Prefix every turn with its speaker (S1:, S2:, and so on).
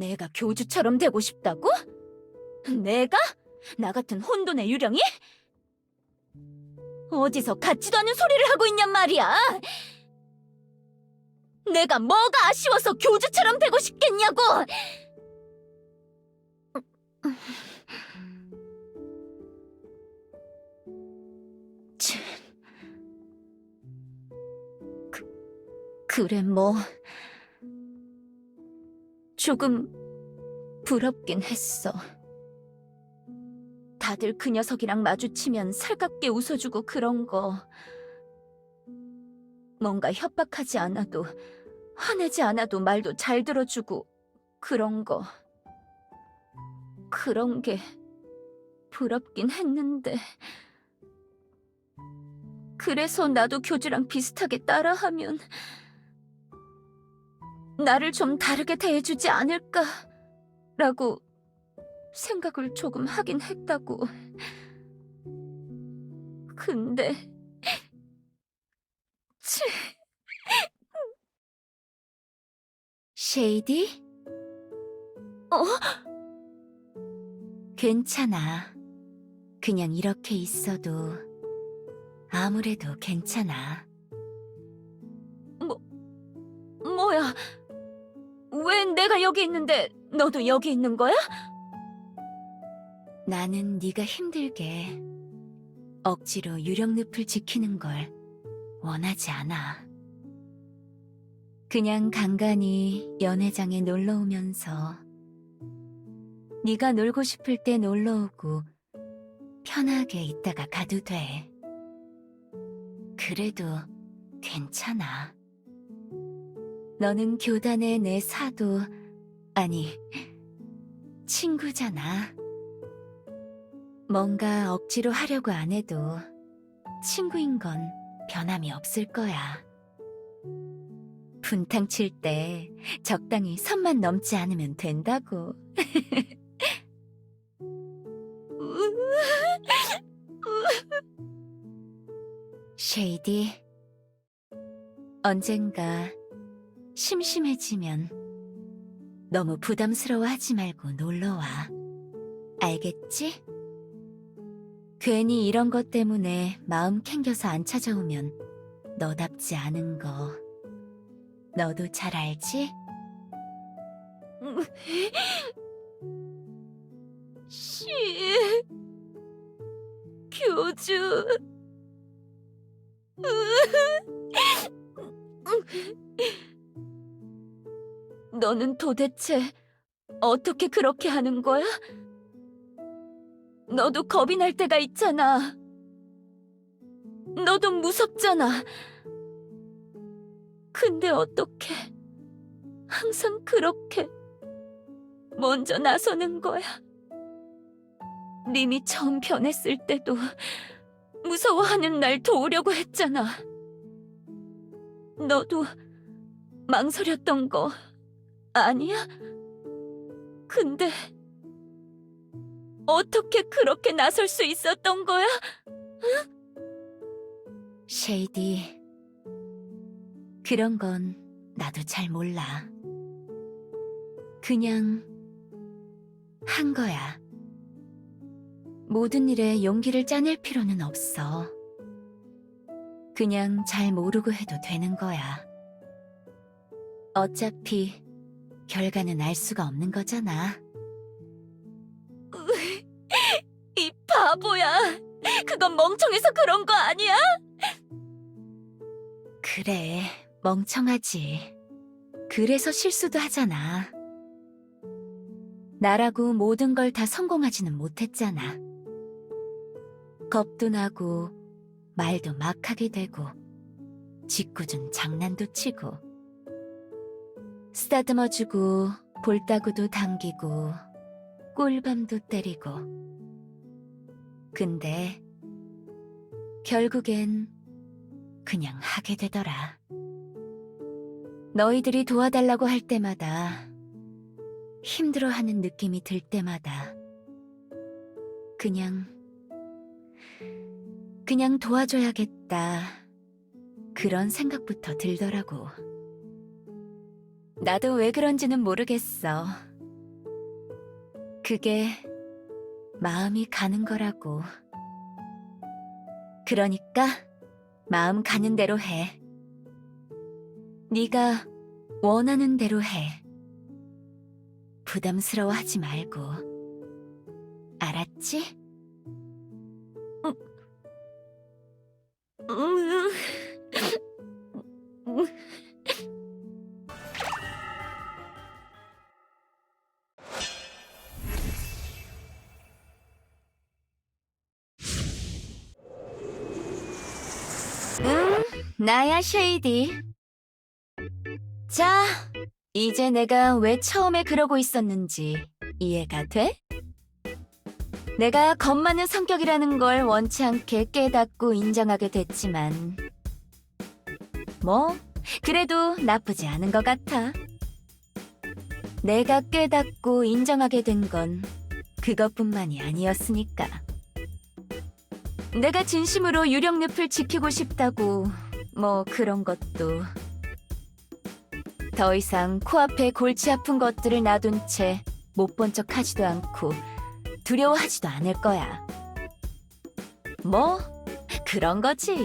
S1: 내가 교주처럼 되고 싶다고? 내가? 나 같은 혼돈의 유령이? 어디서 같지도 않은 소리를 하고 있냔 말이야! 내가 뭐가 아쉬워서 교주처럼 되고 싶겠냐고! 치. 그, 그래 뭐 조금 부럽긴 했어. 다들 그 녀석이랑 마주치면 살갑게 웃어주고 그런 거. 뭔가 협박하지 않아도, 화내지 않아도 말도 잘 들어주고, 그런 거. 그런 게 부럽긴 했는데. 그래서 나도 교주랑 비슷하게 따라하면, 나를 좀 다르게 대해주지 않을까, 라고 생각을 조금 하긴 했다고. 근데, 치. 쉐이디? 어? 괜찮아. 그냥 이렇게 있어도 아무래도 괜찮아. 뭐, 뭐야? 왜 내가 여기 있는데 너도 여기 있는 거야? 나는 네가 힘들게 억지로 유령늪을 지키는 걸 원하지 않아. 그냥 간간히 연회장에 놀러 오면서 네가 놀고 싶을 때 놀러 오고 편하게 있다가 가도 돼. 그래도 괜찮아. 너는 교단의 내 사도, 아니, 친구잖아. 뭔가 억지로 하려고 안 해도 친구인 건 변함이 없을 거야. 분탕 칠 때 적당히 선만 넘지 않으면 된다고. 쉐이디, 언젠가 심심해지면 너무 부담스러워하지 말고 놀러와. 알겠지? 괜히 이런 것 때문에 마음 캥겨서 안 찾아오면 너답지 않은 거 너도 잘 알지? 씨 교주 너는 도대체 어떻게 그렇게 하는 거야? 너도 겁이 날 때가 있잖아. 너도 무섭잖아. 근데 어떻게 항상 그렇게 먼저 나서는 거야? 님이 처음 변했을 때도 무서워하는 날 도우려고 했잖아. 너도 망설였던 거 아니야? 근데 어떻게 그렇게 나설 수 있었던 거야? 쉐이디, 그런 건 나도 잘 몰라. 그냥 한 거야. 모든 일에 용기를 짜낼 필요는 없어. 그냥 잘 모르고 해도 되는 거야. 어차피 결과는 알 수가 없는 거잖아. 이 바보야. 그건 멍청해서 그런 거 아니야? 그래, 멍청하지. 그래서 실수도 하잖아. 나라고 모든 걸 다 성공하지는 못했잖아. 겁도 나고, 말도 막 하게 되고, 짓궂은 장난도 치고, 쓰다듬어주고, 볼따구도 당기고, 꿀밤도 때리고. 근데, 결국엔 그냥 하게 되더라. 너희들이 도와달라고 할 때마다, 힘들어하는 느낌이 들 때마다, 그냥, 그냥 도와줘야겠다. 그런 생각부터 들더라고. 나도 왜 그런지는 모르겠어. 그게 마음이 가는 거라고. 그러니까 마음 가는 대로 해. 네가 원하는 대로 해. 부담스러워하지 말고. 알았지? 응, 나야 쉐이디. 자, 이제 내가 왜 처음에 그러고 있었는지 이해가 돼? 내가 겁 많은 성격이라는 걸 원치 않게 깨닫고 인정하게 됐지만, 뭐, 그래도 나쁘지 않은 것 같아. 내가 깨닫고 인정하게 된 건 그것뿐만이 아니었으니까. 내가 진심으로 유령 늪을 지키고 싶다고, 뭐 그런 것도. 더 이상 코앞에 골치 아픈 것들을 놔둔 채 못 본 척 하지도 않고 두려워하지도 않을 거야. 뭐, 그런 거지.